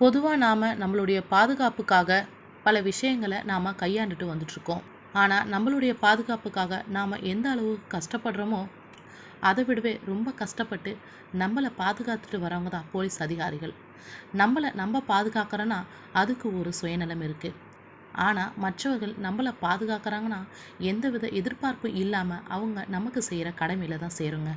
பொதுவாக நாம் நம்மளுடைய பாதுகாப்புக்காக பல விஷயங்களை நாம் கையாண்டுட்டு வந்துட்ருக்கோம் ஆனால் நம்மளுடைய பாதுகாப்புக்காக நாம் எந்த அளவு கஷ்டப்படுறோமோ அதை விடவே ரொம்ப கஷ்டப்பட்டு நம்மளை பாதுகாத்துட்டு வரவங்க தான் போலீஸ் அதிகாரிகள். நம்மளை நம்ம பாதுகாக்கிறோன்னா அதுக்கு ஒரு சுயநலம் இருக்குது ஆனால் மற்றவர்கள் நம்மளை பாதுகாக்கிறாங்கன்னா எந்தவித எதிர்பார்ப்பும் இல்லாமல் அவங்க நமக்கு செய்கிற கடமையில் தான் சேருங்க.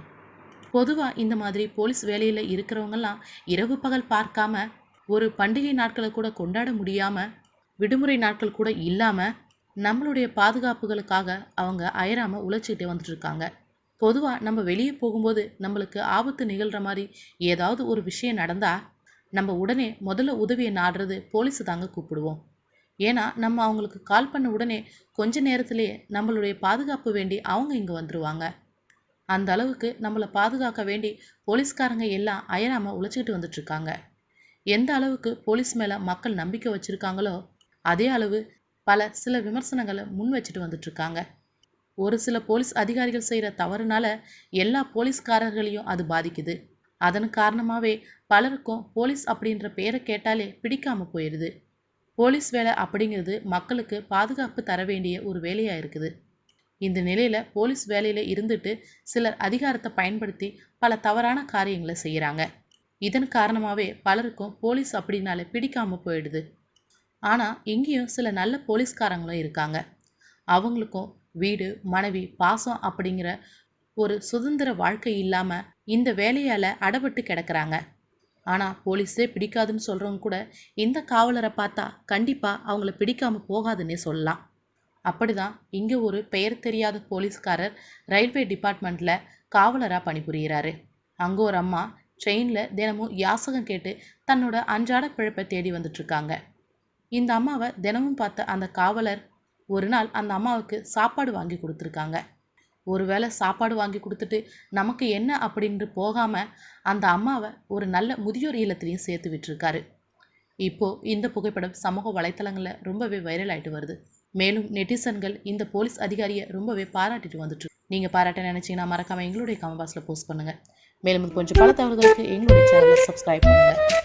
பொதுவாக இந்த மாதிரி போலீஸ் வேலையில் இருக்கிறவங்கெல்லாம் இரவு பகல் பார்க்காம ஒரு பண்டிகை நாட்களை கூட கொண்டாட முடியாமல் விடுமுறை நாட்கள் கூட இல்லாமல் நம்மளுடைய பாதுகாப்புகளுக்காக அவங்க அயராமல் உழைச்சிக்கிட்டே வந்துட்டு இருக்காங்க பொதுவாக நம்ம வெளியே போகும்போது நம்மளுக்கு ஆபத்து நிகழ்கிற மாதிரி ஏதாவது ஒரு விஷயம் நடந்தால் நம்ம உடனே முதல்ல உதவியை நாடுறது போலீஸு தாங்க கூப்பிடுவோம். ஏன்னா நம்ம அவங்களுக்கு கால் பண்ண உடனே கொஞ்ச நேரத்திலேயே நம்மளுடைய பாதுகாப்பு வேண்டி அவங்க இங்கே வந்துடுவாங்க அந்த அளவுக்கு நம்மளை பாதுகாக்க வேண்டி போலீஸ்காரங்க எல்லாம் அயராமல் உழைச்சிக்கிட்டு வந்துட்டுருக்காங்க. எந்த அளவுக்கு போலீஸ் மேலே மக்கள் நம்பிக்கை வச்சுருக்காங்களோ அதே அளவு பல சில விமர்சனங்களை முன் வச்சுட்டு வந்துட்டுருக்காங்க. ஒரு சில போலீஸ் அதிகாரிகள் செய்கிற தவறுனால எல்லா போலீஸ்காரர்களையும் அது பாதிக்குது. அதன் காரணமாகவே பலருக்கும் போலீஸ் அப்படின்ற பேரை கேட்டாலே பிடிக்காமல் போயிடுது போலீஸ் வேலை அப்படிங்கிறது மக்களுக்கு பாதுகாப்பு தர வேண்டிய ஒரு வேலையாக இருக்குது. இந்த நிலையில் போலீஸ் வேலையில் இருந்துட்டு சிலர் அதிகாரத்தை பயன்படுத்தி பல தவறான காரியங்களை செய்கிறாங்க இதன் காரணமாகவே பலருக்கும் போலீஸ் அப்படின்னாலே பிடிக்காமல் போயிடுது. ஆனால் இங்கேயும் சில நல்ல போலீஸ்காரங்களும் இருக்காங்க. அவங்களுக்கும் வீடு மனைவி பாசம் அப்படிங்கிற ஒரு சுதந்திர வாழ்க்கை இல்லாமல் இந்த வேலையால் அடபட்டு கிடக்குறாங்க. ஆனால் போலீஸே பிடிக்காதுன்னு சொல்கிறவங்க கூட இந்த காவலரை பார்த்தா கண்டிப்பாக அவங்கள பிடிக்காமல் போகாதுன்னே சொல்லலாம். அப்படிதான் இங்கே ஒரு பெயர் தெரியாத போலீஸ்காரர் ரயில்வே டிபார்ட்மெண்ட்டில் காவலராக பணிபுரிகிறாரு அங்கே ஒரு அம்மா ட்ரெயினில் தினமும் யாசகம் கேட்டு தன்னோட அன்றாட பிழைப்பை தேடி வந்துட்டுருக்காங்க. இந்த அம்மாவை தினமும் பார்த்த அந்த காவலர் ஒரு நாள் அந்த அம்மாவுக்கு சாப்பாடு வாங்கி கொடுத்துருக்காங்க. ஒருவேளை சாப்பாடு வாங்கி கொடுத்துட்டு நமக்கு என்ன அப்படின்ட்டு போகாமல் அந்த அம்மாவை ஒரு நல்ல முதியோர் இல்லத்திலையும் சேர்த்து விட்டுருக்காரு. இப்போது இந்த புகைப்படம் சமூக வலைத்தளங்களில் ரொம்பவே வைரல் ஆகிட்டு வருது. மேலும் நெட்டிசன்கள் இந்த போலீஸ் அதிகாரியை ரொம்பவே பாராட்டிட்டு வந்துட்டு நீங்கள் பாராட்ட நினச்சிங்கன்னா மறக்காமல் எங்களுடைய கமெண்ட் பாக்ஸில் போஸ்ட் பண்ணுங்கள் மேலும் கொஞ்சம் பல தகவல்களுக்கு எங்களுடைய சேனலை சப்ஸ்கிரைப் பண்ணுங்கள்